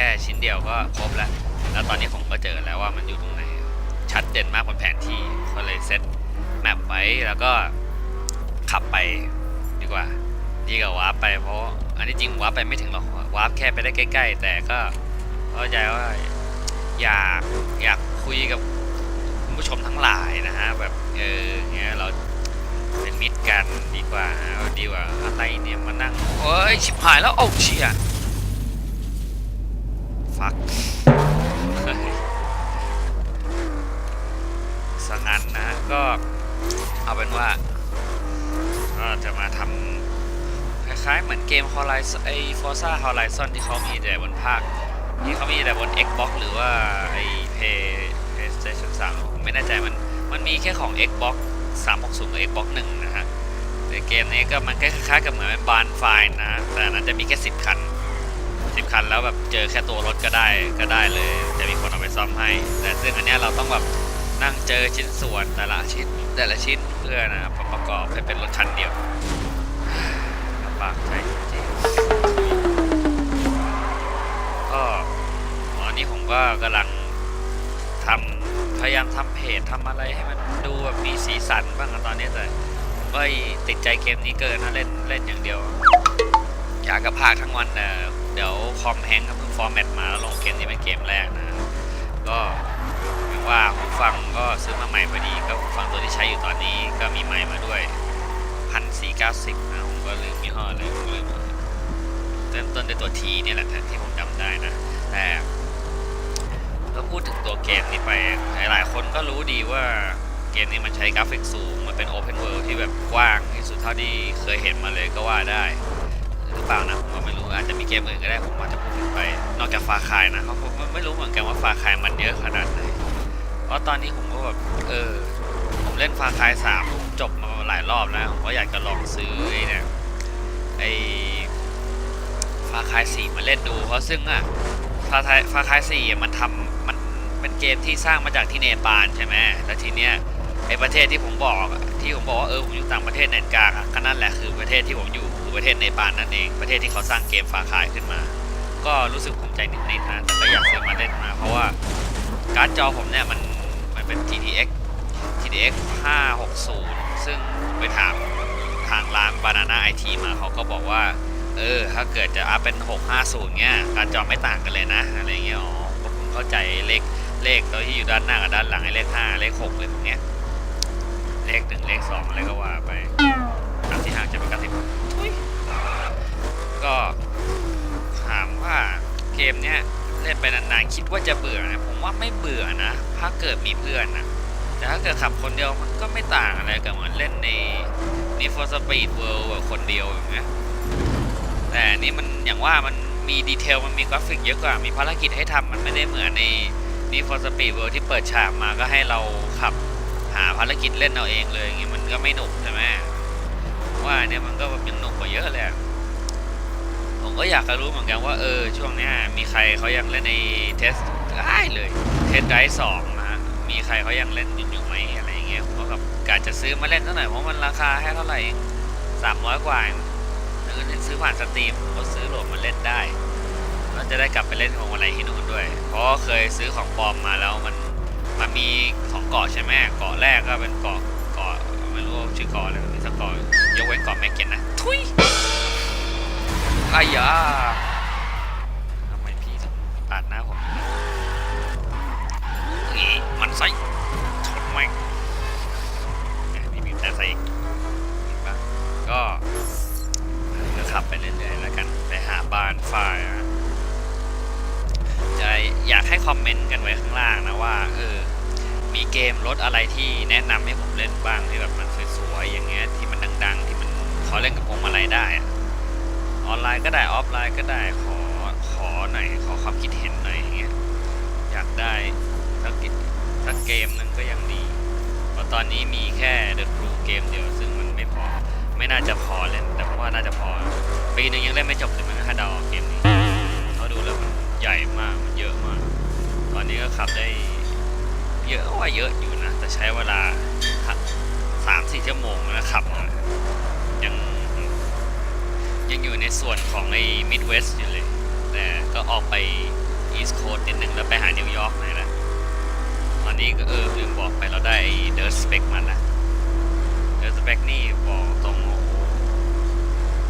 ค่ชิ้นเดียวก็ครบแล้ว แล้วตอนนี้ผมก็เจอแล้วว่ามันอยู่ตรงไหน ชัดเด่นมากบนแผนที่ก็เลยเซตแมปไว้แล้วก็ขับไปดีกว่า ดีกว่าวาร์ปไปเพราะอันนี้จริงวาร์ปไปไม่ถึงหรอกวาร์ปแค่ไปได้ใกล้ ๆ แต่ก็เข้าใจว่าอยากอยากคุยกับคุณผู้ชมทั้งหลายนะฮะแบบเออเงี้ยเราเป็นมิตรกันดีกว่าดีกว่าอะไรเนี่ยมานั่งโอ้ยชิบหายแล้วโอ้เชีย ฟักสังงันนะก็เอาเป็นว่าก็จะมาทำคล้ายๆเหมือนเกม Horizon ไอ้ Forza Horizon ที่เขามีแต่บนภาคที่เขามีแต่บน Xbox หรือว่าไอ้ Play PlayStation 3ผมไม่แน่ใจมันมันมีแค่ของ Xbox 360กับ Xbox 1นะฮะในเกมนี้ก็มันคล้ายๆกับเหมือนเป็นบานไฟล์นะ แต่นนั้นจะมีแค่ 10 คัน 10คันแล้วแบบเจอแค่ตัวรถก็ได้ก็ได้เลย จะมีคนเอาไปซ่อมให้ แต่ซึ่งอันเนี้ยเราต้องแบบนั่งเจอชิ้นส่วนแต่ละชิ้นแต่ละชิ้นเพื่อนะครับประกอบให้เป็นรถคันเดียวลำบากใจจริงก็ตอนนี้ผมก็กำลังทำพยายามทำเพจทำอะไรให้มันดูแบบมีสีสันบ้างอะตอนนี้แต่ก็ติดใจเกมนี้เกินนะเล่นเล่นอย่างเดียว อยากกระพากทั้งวันแต่ เดี๋ยวคอมแฮงก็เพิ่งฟอร์แมตมาแล้วลงเกมนี้เป็นเกมแรกนะก็ว่าหูฟังก็ซื้อมาใหม่พอดีก็หูฟังตัวที่ใช้อยู่ตอนนี้ก็มีไมค์มาด้วยพันสี่เก้าสิบนะผมก็ลืมยี่ห้อเลยผมลืมเริ่มต้นด้วยตัวทีนี่ยแหละที่ผมจำได้นะแต่ก็พูดถึงตัวเกมนี้ไปหลายๆคนก็รู้ดีว่าเกมนี้มันใช้กราฟิกสูง มันเป็นโอเพนเวิลด์ที่แบบกว้างที่สุดเท่าที่เคยเห็นมาเลยก็ว่าได้ เปล่านะผมก็ไม่รู้อาจจะมีเกมอื่นก็ได้ผมอาจจะพูดไป นอกจากฟาคายนะเขาผมไม่รู้เหมือนกันว่าฟาคายมันเยอะขนาดไหนเพราะตอนนี้ผมก็แบบเออผมเล่นฟาคายสามผมจบมาหลายรอบแล้วผมก็อยากจะลองซื้อไอ้เนี่ยไอ้ฟาคายสี่มาเล่นดู เพราะซึ่งอะฟาคายฟาคายสี่มันทำมันเป็นเกมที่สร้างมาจากที่เนปาลใช่ไหมแล้วทีเนี้ยไอประเทศที่ผมบอกที่ผมบอกว่าเออผมอยู่ต่างประเทศแนกลางอะก็นั่นแหละคือประเทศที่ผมอยู่ คือประเทศเนปาลนั่นเองประเทศที่เขาสร้างเกมฟ้าคายขึ้นมา ก็รู้สึกภูมิใจนิดๆนะแต่ก็อยากซื้อมาเล่นมา เพราะว่าการ์ดจอผมเนี่ยมันมันเป็น GTX GTX 560 ซึ่งไปถามทางร้าน Banana IT มาเขาก็บอกว่าเออถ้าเกิดจะอัพเป็น 650 เงี้ยการ์ดจอไม่ต่างกันเลยนะอะไรเงี้ยอ๋อก็เข้าใจเลขเลขตัวที่อยู่ด้านหน้ากับด้านหลังไอ้เลขห้าเลขหกเลยพวกเนี้ยเลขหนึ่งเลขสองอะไรก็ว่าไปตามที่ห่างจะเป็นกระสิบทุย ก็ถามว่าเกมเนี้ยเล่นไปนานๆคิดว่าจะเบื่อนะผมว่าไม่เบื่อนะ ถ้าเกิดมีเพื่อนนะแต่ถ้าเกิดขับคนเดียวมันก็ไม่ต่างอะไรกับเหมือนเล่นใน Need for Speed World แบบคนเดียวอย่างเงี้ยแต่นี่มันอย่างว่ามันมีดีเทลมันมีกราฟิกเยอะกว่ามีภารกิจให้ทำมันไม่ได้เหมือนในนี่ฟอร์สปีดเวิร์ที่เปิดฉากมาก็ให้เราขับหาภารกิจเล่นเอาเองเลยอย่างเงี้ยมันก็ไม่หนุกใช่ไหมว่าเนี่ยมันก็แบบยังหนุกกว่าเยอะเลย ผมก็อยากจะรู้เหมือนกันว่าเออช่วงนี้มีใครเขายังเล่นในเทสได้เลยเทสไดสองนะมีใครเขายังเล่นอยู่ไหมอะไรเงี้ยผมก็แบบกะจะซื้อมาเล่นสักหน่เพราะมันราคาแค่เท่าไหร่สามร้อยกว่าเองถ้าเกิดซื้อผ่านสตรีมก็ซื้อโหลดมาเล่นได้ก็จะได้กลับไปเล่นของอะไรที่นู่นด้วย เพราะเคยซื้อของปลอมมาแล้วมันมันมีสองเกาะใช่ไหมเกาะแรกก็เป็นเกาะเกาะไม่รู้ชื่อเกาะอะไรมีสักเกาะยกเว้นเกาะแมกเก็ตนะทุย อายาทำไมพี่ถึงปาดหน้าผมมันใสชนแม่งนี่มีบีบแต่ใสอีกเห็นปะก็ก็ขับไปเรื่อยๆแล้วกัน ไปหาบ้านฝ่ายนะจะอยากให้คอมเมนต์กันไว้ข้างล่างนะว่าเออมีเกมรถอะไรที่แนะนำให้ผมเล่นบ้างที่แบบมันสวยๆอย่างเงี้ยที่มันดังๆ ที่มันเขาเล่นกับพวงมาลัยได้อะ ออนไลน์ก็ได้ออฟไลน์ก็ได้ขอขอหน่อยขอความคิดเห็นหน่อยอย่างเงี้ยอยากได้สักกิสักเกมหนึงก็ยังดีเพราะตอนนี้มีแค่ The Crew เกมเดียวซึ่งมันไม่พอไม่น่าจะพอเล่นแต่ผมว่าน่าจะพอปีหนึงยังเล่นไม่จบเลยมั้งถ้าดาเอาเกมนี้เขาดูแล้วมันใหญ่มากมันเยอะมาก ตอนนี้ก็ขับได้เยอะว่าเยอะอยู่นะแต่ใช้เวลาสามสี่ชั่วโมงนะขับ ยังอยู่ในส่วนของไอ้มิดเวสต์อยู่เลย แต่ก็ออกไปอีส t ์โค s t นิดนึงแล้วไปหานิวยอร์กหน่อยละตอนนี้ก็เออลืมบอกไปเราได้เดอร์สเปกมันละเดอร์สเปกนี่บอกตรงโอ้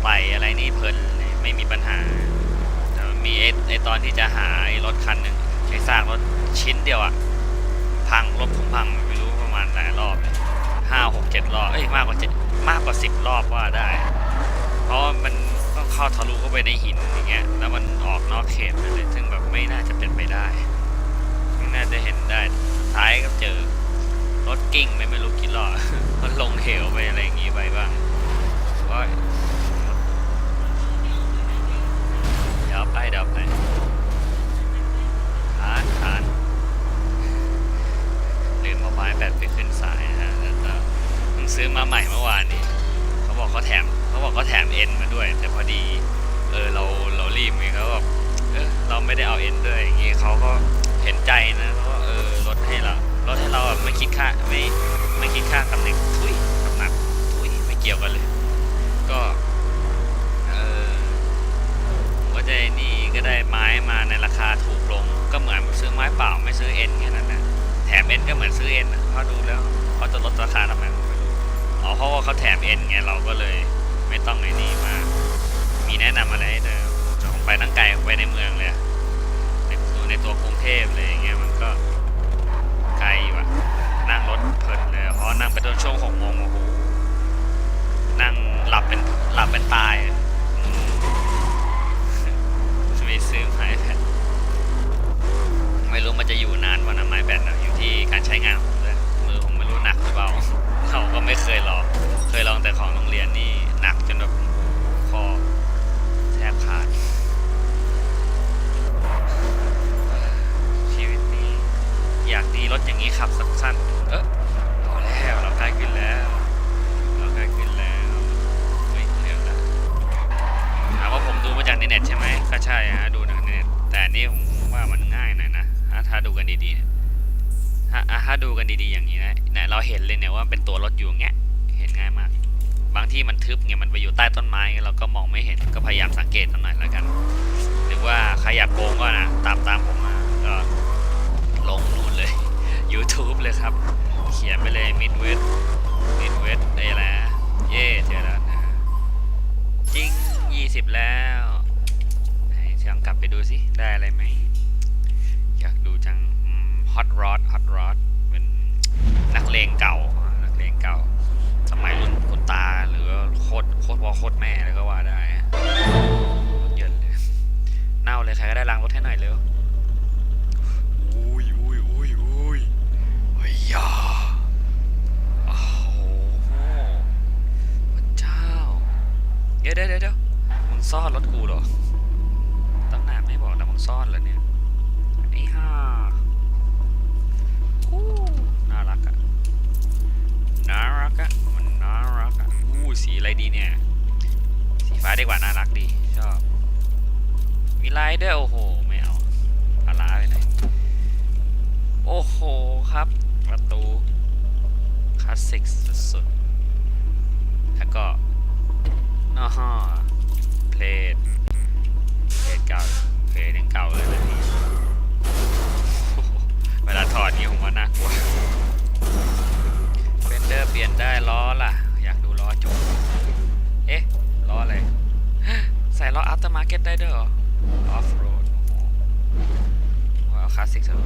ไต่อะไรนี่เพลินเลยไม่มีปัญหาแต่มันมีไอ้ไอตอนที่จะหาไอ้รถคันหนึ่งไอ้ซากรถชิ้นเดียวอะพังรถผมพังไม่รู้ประมาณหลายรอบเลยห้าหกเจ็ดรอบ เอ้ยมากกว่าเจ็ดมากกว่าสิบรอบว่าได้ เพราะมัน เข้าทะลุเข้าไปในหินอย่างเงี้ยแล้วมันออกนอกเขตไปเลยซึ่งแบบไม่น่าจะเป็นไปได้ไม่น่าจะเห็นได้ท้ายก็เจอรถกิ้งไปไม่รู้กี่รอมันลงเหวไปอะไรอย่างงี้ไปบ้างว่าเดี๋ยวไปเดี๋ยวไปทานทานลืมเอาไม้แบตไปขึ้นสายนะฮะแล้วก็เพิ่งซื้อมาใหม่เมื่อวานนี้เขาบอกเขาแถม เขาบอกเขาแถมเอ็นมาด้วย แต่พอดีเออเราเรารีบไงเขาแบบเออเราไม่ได้เอาเอ็นด้วยอย่างงี้เขาก็เห็นใจนะเขาก็เออลดให้เราลดให้เราแบบไม่คิดค่าไม่ไม่คิดค่าตำแหน่งทุยตำหนักทุยไม่เกี่ยวกันเลย ก็เออก็จะนี่ก็ได้ไม้มาในราคาถูกลง ก็เหมือนซื้อไม้เปล่าไม่ซื้อเอ็นแค่นั้นนะแถมเอ็นก็เหมือนซื้อเอ็นนะเพราะดูแล้วเขาจะลดราคาทำไมผมไม่รู้อ๋อเพราะว่าเขาแถมเอ็นไงเราก็เลย ไม่ต้องไอ้นี่มา มีแนะนำอะไรให้เธอจะผมไปตั้งไกลไปในเมืองเลยอะในดูในตัวกรุงเทพเลยอย่างเงี้ยมันก็ไกลอยู่ะ นั่งรถเพลินเลยเพรานั่งไปตอนช่วงหกโมงโอ้โหนั่งหลับเป็นหลับเป็นตายจะไม่ซื้อไม้แบตไม่รู้มันจะอยู่นานวันนะไม้แบตอะอยู่ที่การใช้งานของผมเลยมือผมไม่รู้หนักหรือเปล่าเราก็ไม่เคยลองเคยลองแต่ของโรงเรียนนี่ รถอย่างนี้ขับสักสั้นเออพอแล้วเราใกล้ขึ้นแล้วเราใกล้ขึ้นแล้วเฮ้ยเร็วละถามว่าผมดูมาจากในเน็ตใช่ไหมก็ใช่ฮะดูจากในเน็ตแต่นี่ผมว่ามันง่ายหน่อยนะถ้าดูกันดีๆถ้าถ้าดูกันดีๆอย่างนี้นะเนี่ยเราเห็นเลยเนี่ยว่าเป็นตัวรถอยู่อย่างเงี้ยเห็นง่ายมาก บางที่มันทึบไงมันไปอยู่ใต้ต้นไม้เราก็มองไม่เห็นก็พยายามสังเกตกันหน่อยแล้วกัน หรือว่าใครอยากโกงก็นะตามตามผมมา YouTube เลยครับ เขียนไปเลย Midwest Midwest ได้แล้ว เย่เจอแล้วนะจริง 20 แล้วไหนลองกลับไปดูสิ ได้อะไรไหม อยากดูจังฮอตรอดฮอตรอดเป็นนักเลงเก่า นักเลงเก่า สมัยรุ่นคุณตา หรือว่าโคตรโคตรพ่อโคตรแม่เลยก็ว่าได้รถเยินเลย เน่าเลยใครก็ได้ล้างรถให้หน่อยเร็วอุ้ยอุ้ยอุ้ยอุ้ยเฮ้ยยาโอ้โหพระเจ้า เดี๋ยวเดี๋ยวเดี๋ยวมึง ซ่อนรถกู เตอร์มาร์เก็ตได้ด้วยเหรอออฟโรดว้าวคลาสสิกสุด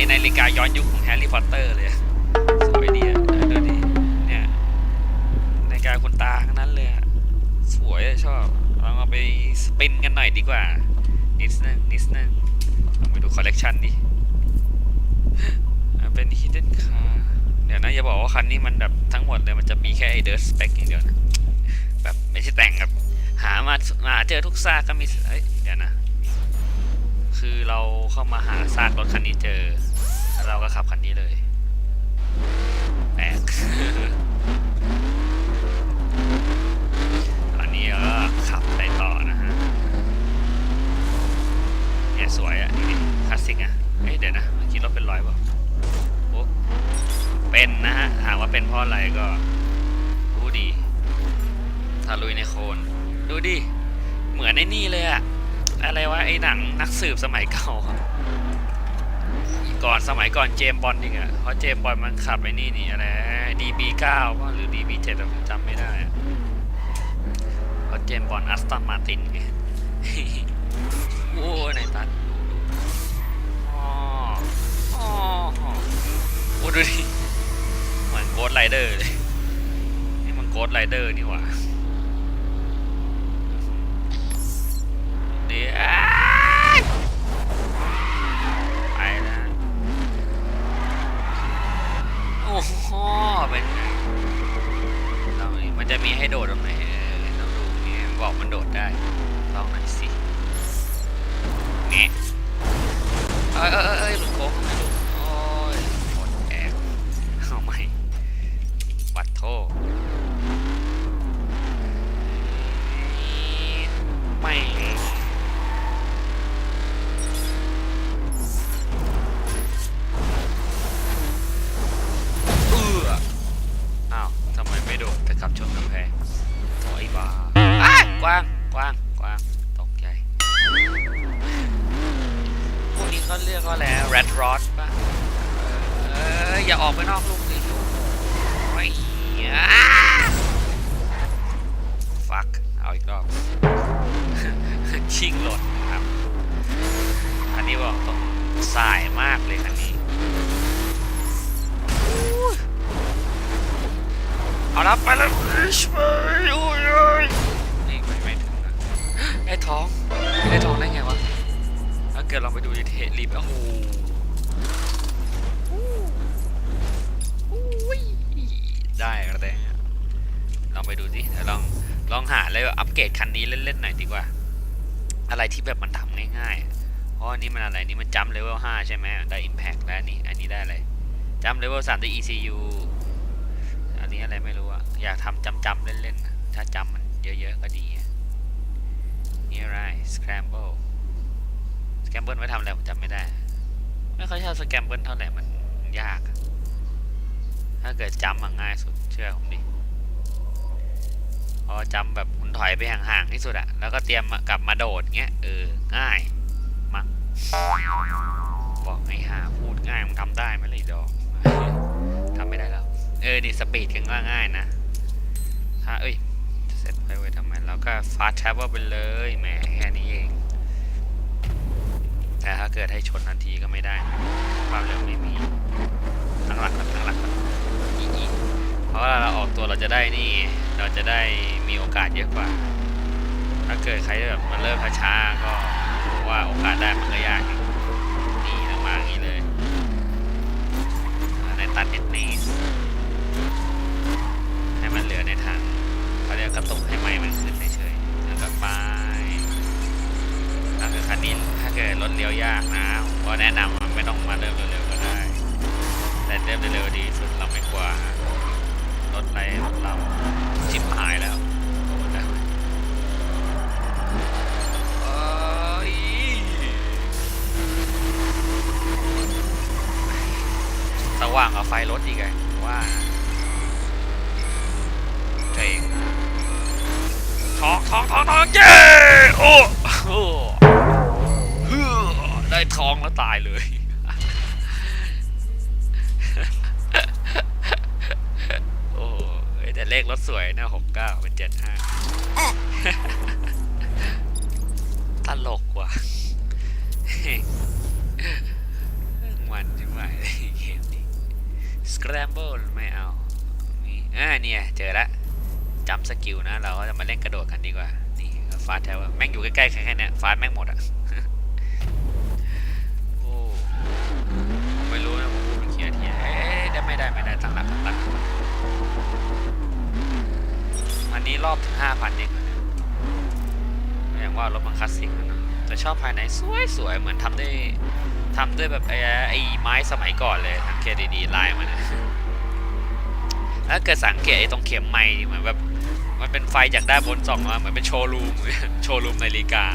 เออเหมือนนาฬิกาย้อนยุคของแฮร์รี่พอตเตอร์เลยสวยดีอะเออดูดิเนี่ยนาฬิกาคุณตาทั้งนั้นเลยสวยชอบลองเอาไปสปินกันหน่อยดีกว่า นิดนึงนิดนึงลองไปดูคอลเลกชันดิเป็น hidden car เดี๋ยวนะอย่าบอกว่าคันนี้มันแบบทั้งหมดเลยมันจะมีแค่ไอเดิร์สเปคอย่างเดียวนะแบบไม่ใช่แต่งแบบหามาหาเจอทุกซากก็มีเอ้ยเดี๋ยวนะ คือเราเข้ามาหาซากรถคันนี้เจอ เราก็ขับคันนี้เลยแปลกอันนี้ก็ขับไปต่อนะฮะเนี่ยสวยอะดูดิคลาสสิกอะเอ้ยเดี๋ยวนะเมื่อกี้รถเป็นร้อยป่าโอ้เป็นนะฮะถามว่าเป็นเพราะอะไรก็รู้ดีทะลุยในโคลนดูดิ เหมือนไอ้นี่เลยอะอะไรวะไอ้หนังนักสืบสมัยเก่า ก่อนสมัยก่อนเจมบอลจริงอะเพราะเจมบอลมันขับไอ้นี่นี่อะไร DB9 ป่ะหรือ DB7 อะผมจำไม่ได้เพราะเจมบอลอัสตันมาตินไงโอ้ในตันดูดูอ๋ออ๋อโอ้ดูดิเหมือนโกดไรเดอร์เลยนี่มันโกดไรเดอร์นี่หว่า เป็นไงลองมันจะมีให้โดดตรงไหนต้องดูนี่บอกมันโดดได้ลองหน่อยสินี่เอ้ยเอ้ยเอ้ยหลุดโค้ง เรียกว่าอะไร red rod ป่ะเอออย่าออกไปนอกลูกสิลูกโอ้ยฟักเอาอีกรอบชิงหล่นครับอันนี้บอกต้องสายมากเลยคันนี้เอาละไปแล้วอิชไปโอ้ยโอ้ยนี่ไม่ไม่ถึงนะได้ท้องได้ท้องได้ไงวะ เกิดลองไปดูในเทปรีบโอ้โหได้กระแตงลองไปดูสิลองลองหาเลยอัปเกรดคันนี้เล่นๆหน่อยดีกว่า อะไรที่แบบมันทำง่ายๆ เพราะอันนี้มันอะไรนี่มันจัมเลเวล5ใช่ไหมได้ Impact แล้วนนี้อันนี้ได้อะไรจัมเลเวล3ได้ ECU อันนี้อะไรไม่รู้อะอยากทำจำจำๆเล่นๆถ้าจำมันเยอะๆก็ดีนี่อะไร Scramble Scramble ไว้ทำอะไรผมจำไม่ได้ ไม่ค่อยชอบ Scramble เท่าไหร่มันยากอะถ้าเกิดจำอะง่ายสุดเชื่อผมดิพอจำแบบคุณถอยไปห่างๆที่สุดอะแล้วก็เตรียมกลับมาโดดเงี้ยเออง่ายมั้งบอกให้หาพูดง่ายมันทำได้ไหมล่ะอ้ดอกทำไม่ได้แล้ว เออนี่สปีดกันว่าง่ายนะถ้าเอ้ยเสร็จไปไว้ทำไมแล้วก็ฟาสต์ท a เ e ลไปเลยแหมแค่นี้เอง แต่ถ้าเกิดให้ชนทันทีก็ไม่ได้ ความเร็วไม่มีทั้งหลักทั้งหลักอีอีเพราะเวลาเราออกตัวเราจะได้นี่ เราจะได้มีโอกาสเยอะกว่า ถ้าเกิดใครแบบมันเริ่มช้าๆก็ ขรถสวยนะหกเก้าเป็นเจ็ดห้าตลกว่ะมันจังหวเกมนี้ Scramble ไม่เอานี่อ่าเนี่ยเจอละจำสกิลนะ เราก็จะมาเล่นกระโดดกันดีกว่า นี่ฟาสแทวแม่งอยู่ใกล้ๆแค่แค่เนี้ยฟาสแม่งหมดอะโอ้ไม่รู้นะผมพูดเคลียร์ทีเอ๊ะได้ไม่ได้ไม่ได้ตั้งหลักตั้งหลักอั นนี้รอบถึงห้าพันเองเหรอยอย่างว่ารถมันคลาสสิกนะเนะแต่ชอบภายในสวยสวยๆเหมือนทำด้วยทำด้วยแบบไอ้ไอ้ไม้สมัยก่อนเลยสังเกตดีๆลายมันถ้าเกิดสังเกตไอ้ตรงเข็มไม้เหมือนแบบมันเป็นไฟจากด้านบนส่องมาเหมือนเป็นโชว์รูมโชว์รูมนาฬิกา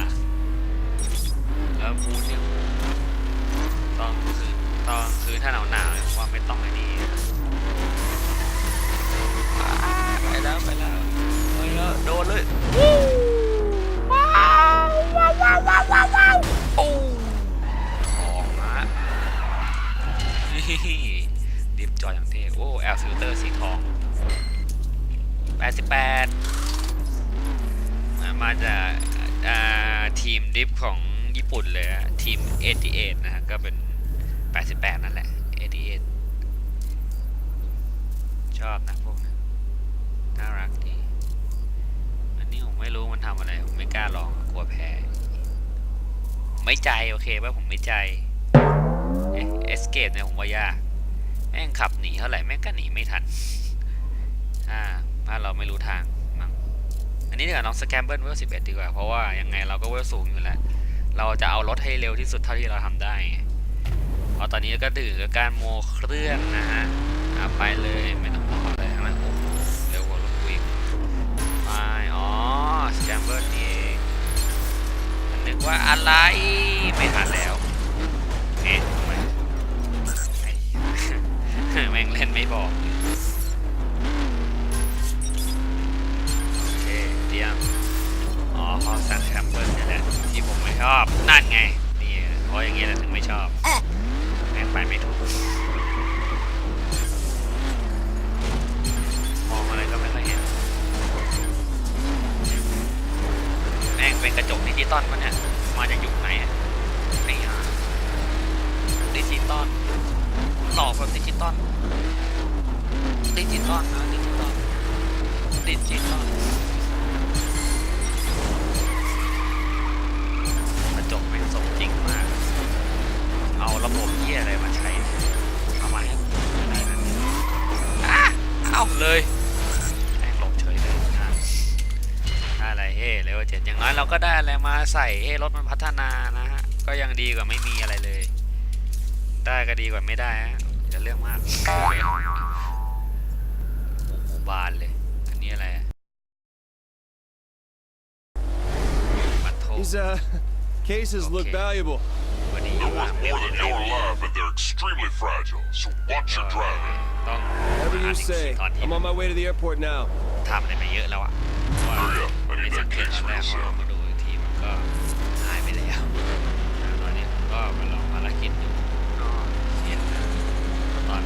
ใจโอเคป่ะผมไม่ใจเอเอสเกตเนี่ยผมว่ายากแม่งขับหนีเท่าไหร่แม่งก็หนีไม่ทันอ่าถ้าเราไม่รู้ทางมั้งอันนี้เดี๋ยวาน้องสแกมเบิลเวลสิบเอ็ดดีกว่า เพราะว่ายังไงเราก็เวลสูงอยู่แล้ว เราจะเอารถให้เร็วที่สุดเท่าที่เราทำได้ไงเพราะตอนนี้ก็ดื้อกับการโมเครื่องนะฮะเอาไปเลยไม่ต้องรออะไรทั้งนั้นโอ้โหเร็วกว่ารถกูอีกไปอ๋อสแกมเบิลนี่ นึกว่าอะไรไม่ทันแล้วเอ๊ะทำไมแม่งเล่นไม่บอกโอเคเตรียมอ๋อเขาสั่งแคมเปิลนี่แหละที่ผมไม่ชอบนั่นไงนี่เพราะอย่างเงี้ยแหละถึงไม่ชอบแม่งไปไม่ถูก ม่งเป็นกระจกดิจิตอลปะเนี่ยมาจากยุคไหนอะดิจิตอลหลอกแบบดิจิตอลดิจิตอลนะดิจิตอลดิจิตอลกระจกเป็นสมจริงมาก เอาระบบเยี่ยอะไรมาใช้เอามาให้ผมอะไรนั่นอะเอาเลย เฮ้เลเวลเจ็ดอย่างน้อยเราก็ได้อะไรมาใส่เฮ้รถมันพัฒนานะฮะ ก็ยังดีกว่าไม่มีอะไรเลย ได้ก็ดีกว่าไม่ได้ฮะจะเรื่องมากโอ้โหบานเลย อันนี้อะไรอะบัตรโท These uh cases look Okay. valuable. วันนี้ They're ว่า worth ไม่ more เป็น than ไร you're เลย alive, but they're extremely fragile, so watch your driving. ต้อง Whatever อ่าน you อีกที say. ตอนที่ I'm on my way to the airport now. ทำอะไรไปเยอะแล้วอะเพราะว่า Hurry up, I ไม่ need สัง that เกตต case อนแร real กพอ soon. มาดูอีกทีมันก็หายไปแล้วอ่าตอนนี้ผมก็มาลองภารกิจอยู่ก็เสียนะตอน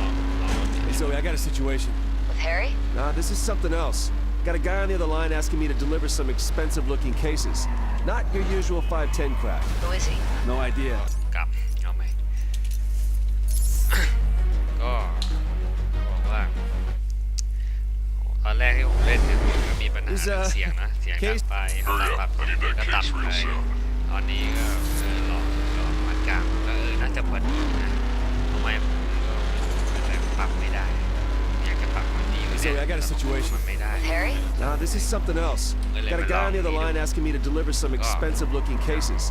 ลองลองรถ Hey Zoe, I got a situation. With Harry? Nah, this is something else. Got a guy on the other line asking me to deliver some expensive looking cases. Not your usual 510 crowd. Who is he? No idea. ก็มีปัญหา Is, เรื่อง uh, เสียงนะเสียงดัง case- ไป Hurry ปรับ up, I need ก็ that ต่ำ case ไป real soon. ตอนนี้ก็เออลองลองวัดกลางก็เออน่าจะพอดีนะทำไมผมก็เป็นไรปรับไม่ได้ อยากจะปรับมันดีกว่า Sorry, I got a แต่ situation. มันไม่ได้ With Harry? Nah, this is something else. Got a guy on the other line asking me to deliver some expensive looking cases.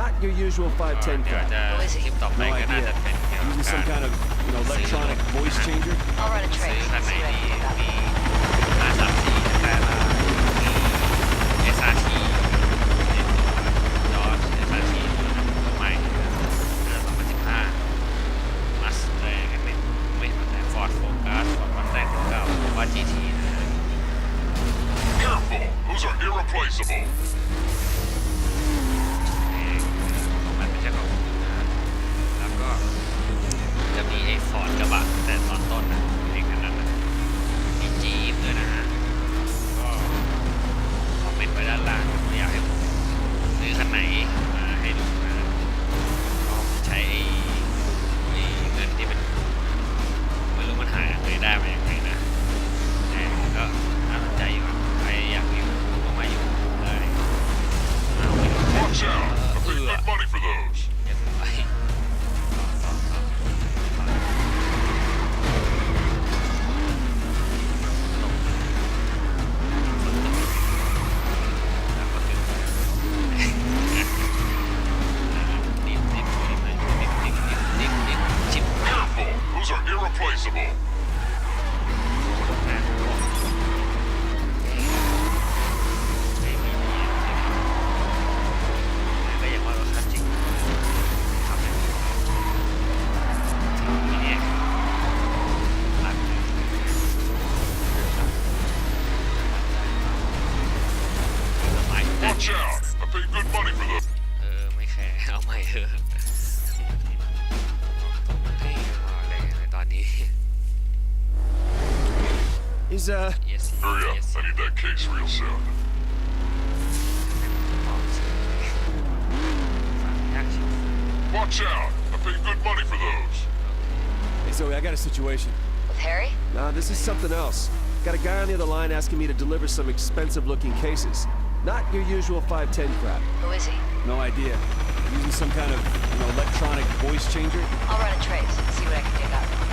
Not your usual ก็ 510 เดี๋ยว crowd. จะคลิปต่อไป No ก็น่า idea. จะเป็นเกี่ยวกับ Using กา some ร kind of, you know, electronic voice changer. I'll run a ซื้อ trace คัน and ไหน see what I ดี can pick up. มีห้ Watch out! I paid good money for those. Is uh, yes Hurry up. yes I need that case real soon. Watch out! I paid good money for those. hey Zoe, I got a situation. With Harry? Nah, this is something else. Got a guy on the other line asking me to deliver some expensive-looking cases. Not your usual 510 crap. Who is he? No idea. Using some kind of, you know, electronic voice changer? I'll run a trace, see what I can dig up.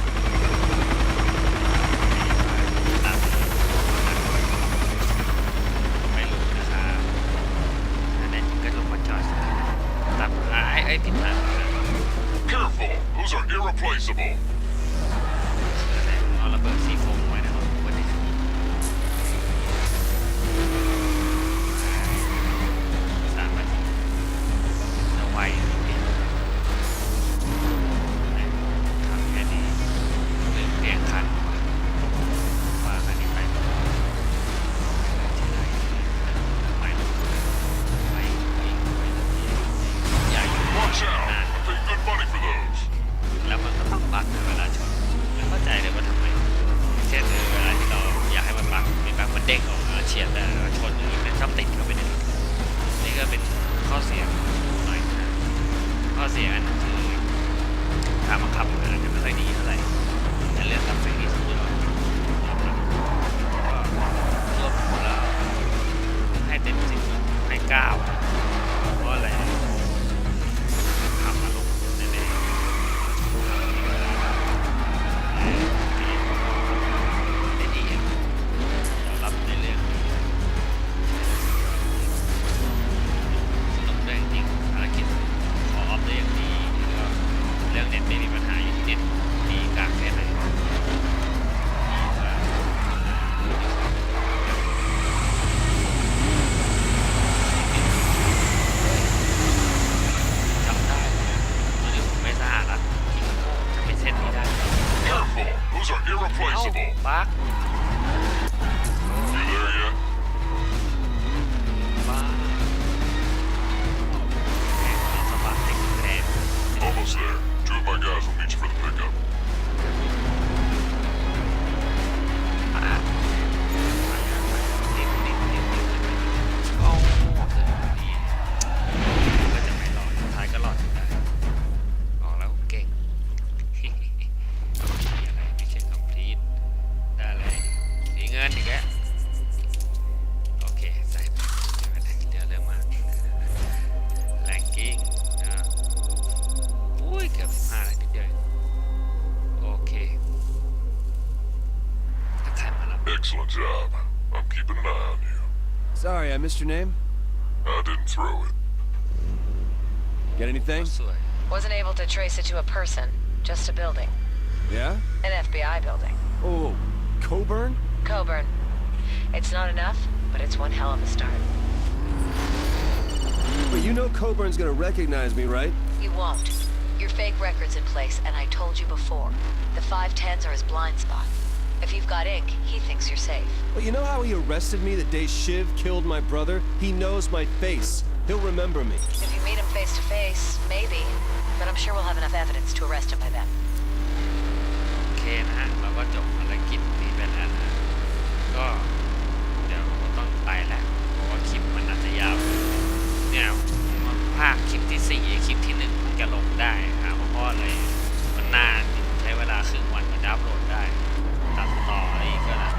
Careful! Those are irreplaceable! cow. missed your name? I didn't throw it. Get anything? Wasn't able to trace it to a person, just a building. Yeah? An FBI building. Oh, Coburn? Coburn. It's not enough, but it's one hell of a start. But you know Coburn's gonna recognize me, right? You won't. Your fake record's in place, and I told you before. The 510s are his blind spot. If you've got ink, he thinks you're safe. But you know how he arrested me the day Shiv killed my brother? He knows my face. He'll remember me. If you meet him face to face, maybe. But I'm sure we'll have enough evidence to arrest him by then. โอเคนะฮะ เราก็จบภารกิจนี้ไปแล้วนะ ก็เดี๋ยวต้องไปแล้วเพราะว่าคลิปมันอาจจะยาว เนี่ยมันภาคคลิปที่สี่คลิปที่หนึ่งมันจะลงได้หาว่าเพราะอะไรมันนานใช้เวลาครึ่งวันมันจะอัพโหลดได้ ตัดต่ออะไรอีกก็นะ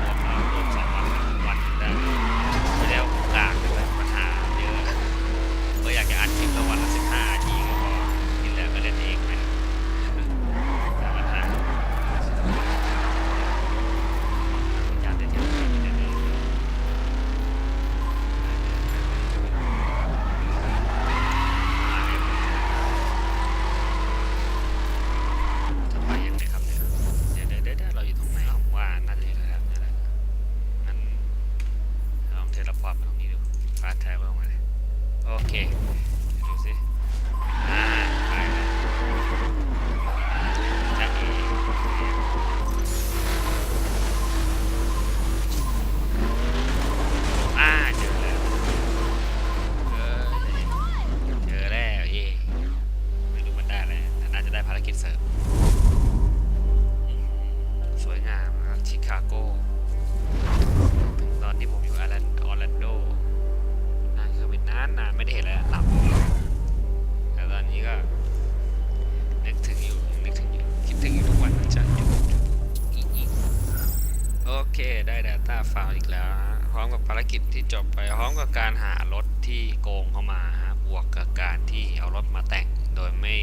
กิจที่จบไปพร้อมกับการหารถที่โกงเข้ามาฮะบวกกับการที่เอารถมาแต่งโดยไม่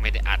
ไม่ได้อัด